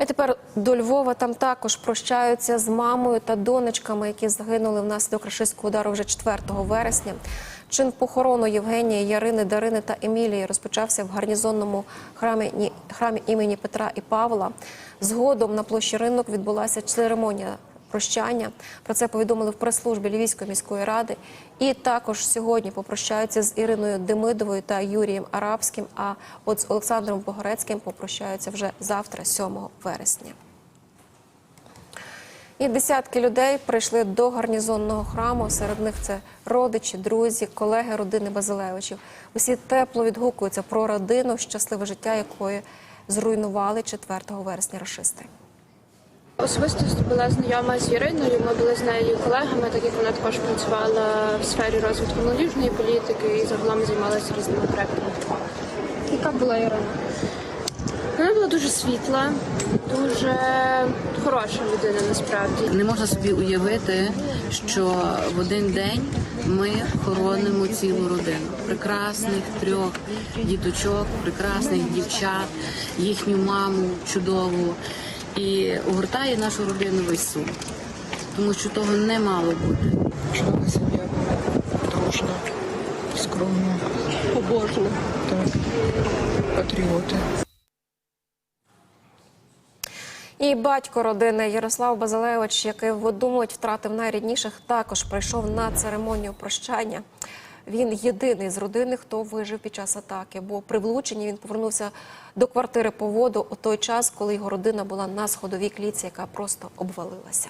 І тепер до Львова там також прощаються з мамою та донечками, які загинули внаслідок рашистського удару вже 4 вересня. Чин похорону Євгенії, Ярини, Дарини та Емілії розпочався в гарнізонному храмі, храмі імені Петра і Павла. Згодом на площі ринок відбулася церемонія прощання. Про це повідомили в прес-службі Львівської міської ради. І також сьогодні попрощаються з Іриною Демидовою та Юрієм Арабським. А от з Олександром Погорецьким попрощаються вже завтра, 7 вересня. І десятки людей прийшли до гарнізонного храму. Серед них це родичі, друзі, колеги родини Базилевичів. Усі тепло відгукуються про родину, щасливе життя якої зруйнували 4 вересня рашисти. Особисто була знайома з Іриною. Ми були з нею колегами, так як вона також працювала в сфері розвитку молодіжної політики і загалом займалася різними проектами. Яка була Ірина? Вона була дуже світла, дуже хороша людина насправді. Не можна собі уявити, що в один день ми хоронимо цілу родину. Прекрасних трьох діточок, прекрасних дівчат, їхню маму чудову. І огортає нашу родину весь сум. Тому що того не мало бути. Чудова сім'я, дружна, скромна, побожна. Так, патріоти. І батько родини Ярослав Базилевич, який в одну втратив найрідніших, також прийшов на церемонію прощання. Він єдиний з родини, хто вижив під час атаки. Бо при влученні він повернувся до квартири по воду у той час, коли його родина була на сходовій кліці, яка просто обвалилася.